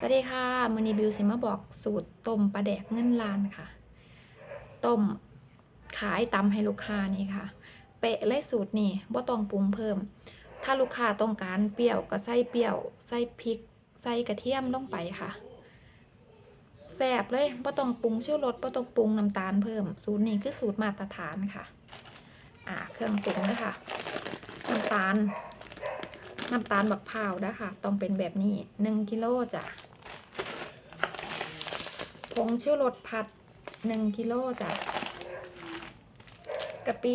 สวัสดีค่ะมือนีบิวสิมาบอกสูตรต้มปลาแดกเงินล้านค่ะ ต้มขายตำให้ลูกค้านี่ค่ะ เป๊ะเลยสูตรนี่บ่ต้องปรุงเพิ่ม ถ้าลูกค้าต้องการเปรี้ยวก็ใส่เปรี้ยว ใส่พริก ใส่กระเทียมลงไปค่ะแซ่บเลยบ่ต้องปรุงชูรสบ่ต้องปรุงน้ำตาลเพิ่ม สูตรนี้คือสูตรมาตรฐานค่ะ อ่าเครื่องปรุงนะคะน้ำตาล น้ำตาลบักพร้าวนะคะต้องเป็นแบบนี้หนึ่งกิโลจ้ะ งชูรสผัดหนึ่งกิโลจ้ะกะปิ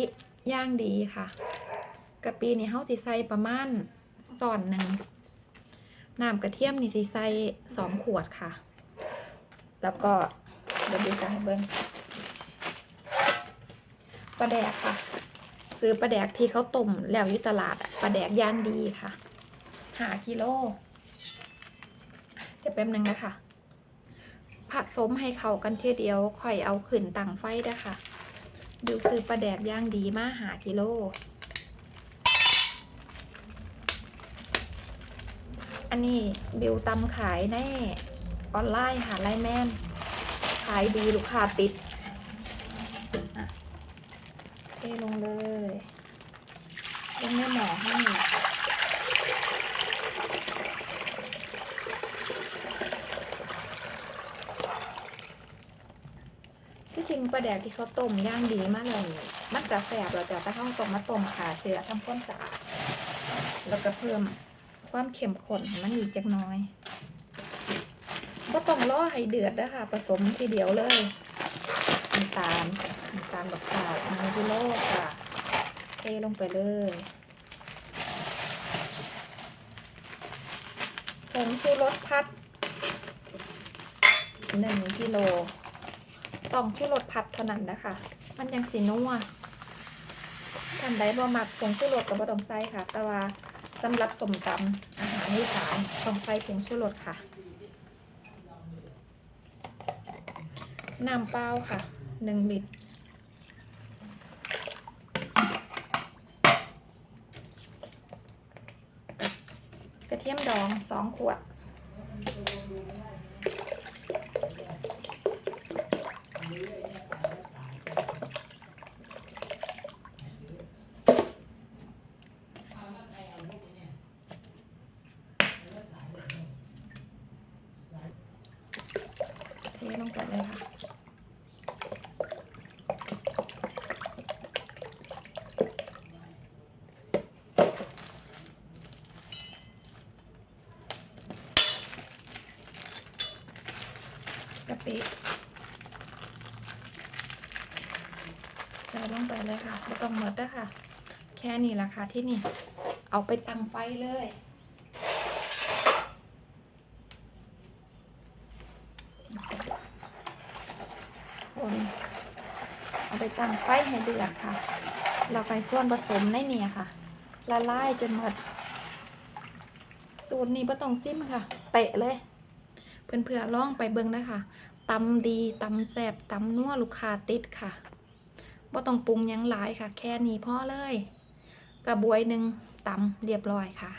ย่างดีค่ะกะปินี่เฮาสิใส่ประมาณส่อนหนึ่งน้ำกระเทียมนี่สิใส่สองขวดค่ะ แล้วก็เดี๋ยวดูจะให้เบิ้งปลาแดกค่ะ ซื้อปลาแดกที่เขาต้มแล้วยู่ตลาดปลาแดกย่างดีค่ะหากิโลเดี๋ยวแป๊บนึงนะคะ ผสมให้เข้ากันเทียเดียวค่อยเอาขึ้นตั้งไฟเด้อค่ะ ดูซื้อปลาแดกย่างดีมาหากิโล อันนี้บิวตำขายในออนไลน์ค่ะไลน์แมนขายดีลูกค้าติดอะเทลงเลยลงในหม้อให้ ที่จ ริงปลาแดกที่เขาต้มย่างดีมากเลยมันกระแสบเราจะไปห้องต้มมาต้มขาเชื้อทำความสะอาดแล้วก็เพิ่มความเข้มข้นให้มันอีกจักน้อยก็ต้องรอให้เดือดนะคะผสมทีเดียวเลยน้ำตาลน้ำตาลแบบขาวหนึ่งกิโลค่ะเทลงไปเลยผงชูรสพัดหนึ่งกิโล ต้องชูรสพัดเท่านั้นนะคะ มันยังสีนัวท่านใดบ่มักผงชูรสกับบ่ต้องใส่ค่ะ แต่ว่าสำหรับสมตำอาหารอีสานต้องใส่ผงชูรสค่ะ น้ำเปล่าค่ะหนึ่งลิตรกระเทียมดองสองขวด เทลงไปเลยค่ะ กะปิใส่ลงไปเลยค่ะไม่ต้องหมดด้วยค่ะ แค่นี้ละค่ะที่นี่ เอาไปตั้งไฟเลย คน เอาไปตั้งไฟให้เดือดค่ะ เราไปส่วนผสมในเนี่ยค่ะ ละลายจนหมด สูตรนี้บ่ต้องซิมค่ะ เตะเลย เพื่อนเพื่อลองไปเบิ่งนะคะตำดีตำแสบตำนัวลูกค้าติดค่ะบ่ต้องปรุงยังหลายค่ะ แค่นี้พอเลย กระบวยหนึ่งตำเรียบร้อยค่ะ